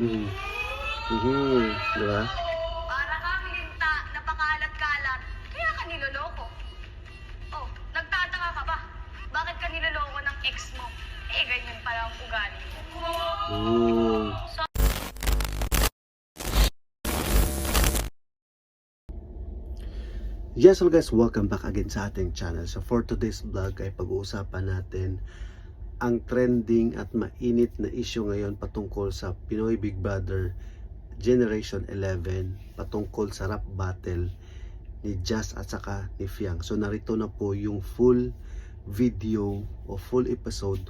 Mhm. Mhm. Di ba? Para kang linta, napakalat-kalat, kaya ka niloloko. Oh, nagtataka ka ba? Bakit ka niloloko ng ex mo? Eh, ganyan pala ang ugali mo. Mm. Yes, hello guys, welcome back again sa ating channel. So for today's vlog ay pag-uusapan natin ang trending at mainit na issue ngayon patungkol sa Pinoy Big Brother Generation 11 patungkol sa rap battle ni Jazz at saka ni Fiang. So narito na po yung full video o full episode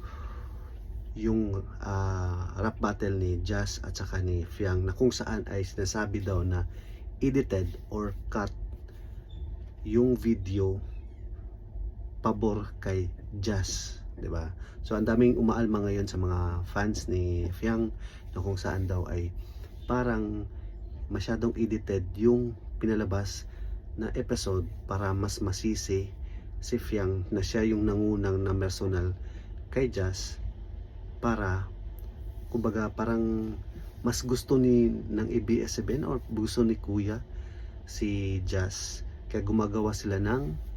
yung ah, rap battle ni Jazz at saka ni Fiang na kung saan ay sinasabi daw na edited or cut yung video pabor kay Jazz, 'di ba? So ang daming umaalma ngayon sa mga fans ni Fiang na kung saan daw ay parang masyadong edited yung pinalabas na episode para mas masisi si Fiang na siya yung nangunang na personal kay Jazz para kumbaga parang mas gusto ni ng ABS-CBN or gusto ni Kuya si Jazz kaya gumagawa sila ng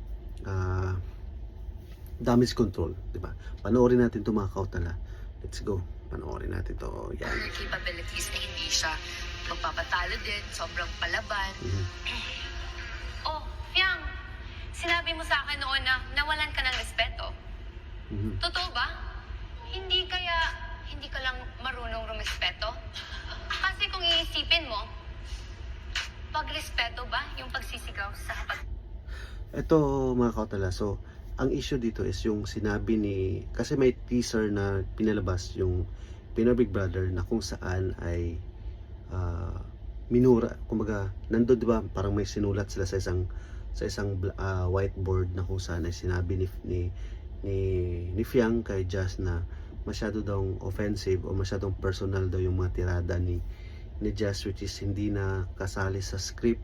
damage control, di ba? Panoorin natin 'to mga kautala. Let's go. Panoorin natin 'to. Yan. capabilities na hindi siya magpapatalo din, sobrang palaban. Mhm. Oh, Fiang, sinabi mo sa akin noon na nawalan ka ng respeto. Mhm. Totoo ba? Hindi kaya hindi ka lang marunong rumespeto? Kasi kung iisipin mo, pagrespeto ba yung pagsisigaw sa kapag... Ito mga kautala, so ang issue dito is yung sinabi ni kasi may teaser na pinalabas yung Pinoy Big Brother na kung saan ay ah, minura, kumbaga nandoon 'di ba parang may sinulat sila sa isang sa isang ah, whiteboard na kung saan ay sinabi ni ni ni, ni Fiang kay Jazz na masyado daw offensive o masyadong personal daw yung mga tirada ni ni Jazz which is hindi na kasali sa script.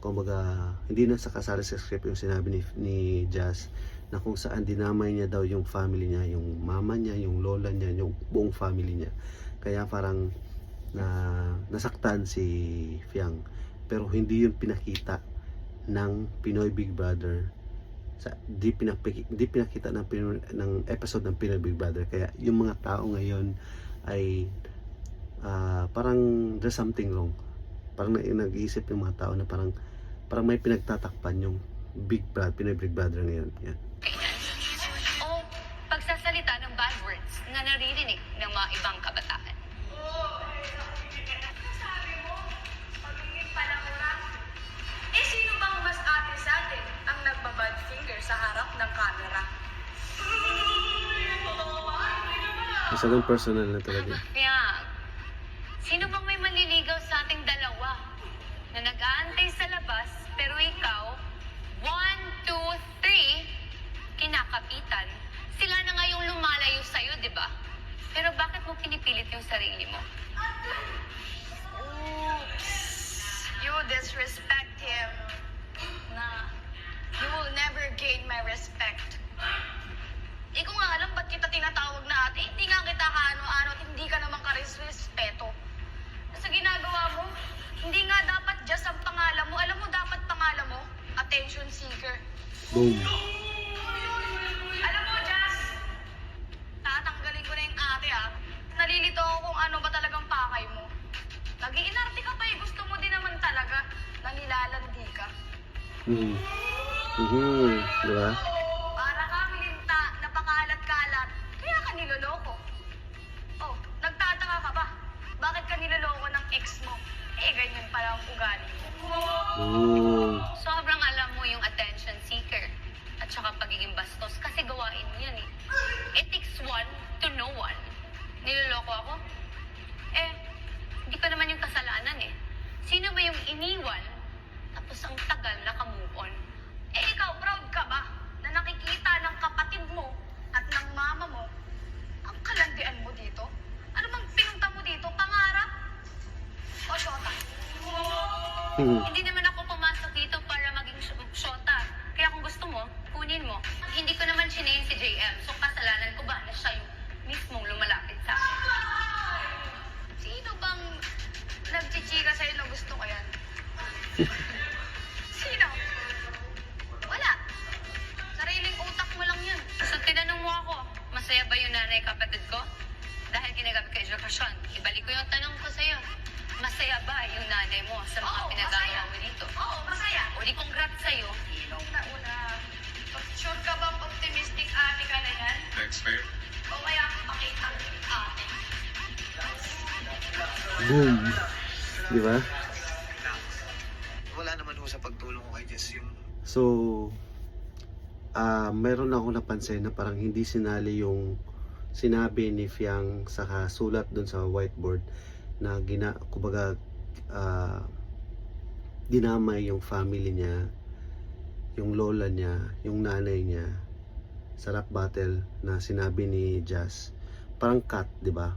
Kumbaga hindi na sa kasali sa script yung sinabi ni, ni Jazz na kung saan dinamay niya daw yung family niya, yung mama niya, yung lola niya, yung buong family niya. Kaya parang na nasaktan si Fiang. Pero hindi yun pinakita ng Pinoy Big Brother sa di pinapiki, di pinakita ng ng episode ng Pinoy Big Brother kaya yung mga tao ngayon ay ah, parang there's something wrong parang na, nag-iisip yung mga tao na parang parang may pinagtatakpan yung Big Brother, Pinoy Big Brother ngayon. Yan. Words na naririnig ng mga ibang kabataan. Eh, sino bang mas ate sa atin ang nagbabad finger sa harap ng personal na talaga. Yang, sino bang may manliligaw sa ating dalawa na nag-aantay sa labas pero ikaw, Pero bakit mo pinipilit yung sarili mo? Oops. You disrespect him. Na, you will never gain my respect. Di ko nga alam ba't kita tinatawag na ate. Hindi nga kita kaano-ano at hindi ka naman kares-respeto. Sa ginagawa mo, hindi nga dapat just ang pangalan mo. Alam mo, dapat pangalan mo, attention seeker. Boom. Mhm. Mhm. Di ba? Para kang linta, napakalat-kalat, kaya ka niloloko. Oh, nagtataka ka ba? Bakit ka niloloko ng ex mo? Eh, ganyan pala ang ugali mo. Mm. Sobrang alam mo yung attention seeker at saka pagiging bastos kasi gawain mo yan eh. It takes one to know one. Niloloko ako? Mm-hmm. Hindi naman ako pumasok dito para maging shota. Kaya kung gusto mo, kunin mo. Hindi ko naman chinayin si JM, so kasalanan ko ba na siya yung mismong lumalapit sa akin? Sino bang nagchichika sa'yo na gusto ko yan? Sino? Wala. Sariling utak mo lang yan. So tinanong mo ako, masaya ba yung nanay kapatid ko? Dahil ginagamit ka edukasyon, ibalik ko yung tanong ko sa'yo. Masaya ba yung nanay mo sa mga Oo, pinagagawa masaya. mo dito? Oo, masaya. O di congrats sa'yo. Ilong na una. Sure ka bang optimistic ate ka na yan? Next, Mayor. O kaya pakita ate? Boom. Di ba? wala naman ho sa pagtulong ko kay Jess yung So, ah meron ako napansin na parang hindi sinali yung sinabi ni Fiang sa sulat doon sa whiteboard na gina, kumbaga, ah, dinamay yung family niya, yung lola niya, yung nanay niya sa rap battle na sinabi ni Jazz. Parang cut, di ba?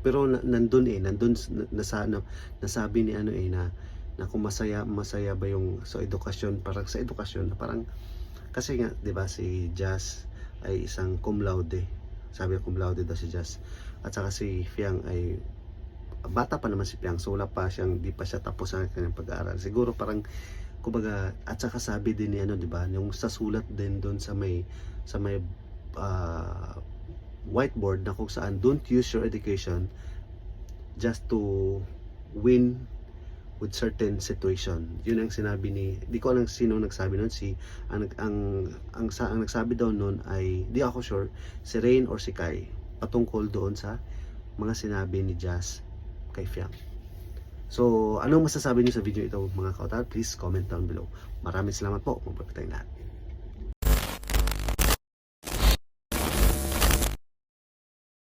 Pero na, nandun eh, nandun nasa, na, nasabi ni ano eh na na kung masaya masaya ba yung sa edukasyon parang sa edukasyon na parang kasi nga 'di ba si Jazz ay isang cum laude sabi cum laude daw si Jazz at saka si Fiang ay bata pa naman si Fiang so wala pa siyang di pa siya tapos ang kanyang pag-aaral siguro parang kumbaga at saka sabi din ni ano 'di ba yung sa sulat din doon sa may sa may ah, whiteboard na kung saan don't use your education just to win with certain situation. Yun ang sinabi ni, di ko alam sino nagsabi nun, si, ang, ang, ang, sa, ang nagsabi daw nun ay, di ako sure, si Rain or si Kai, patungkol doon sa mga sinabi ni Jazz kay Fiang. So, anong masasabi niyo sa video ito mga kautal? Please comment down below. Maraming salamat po. Mabuhay tayong lahat.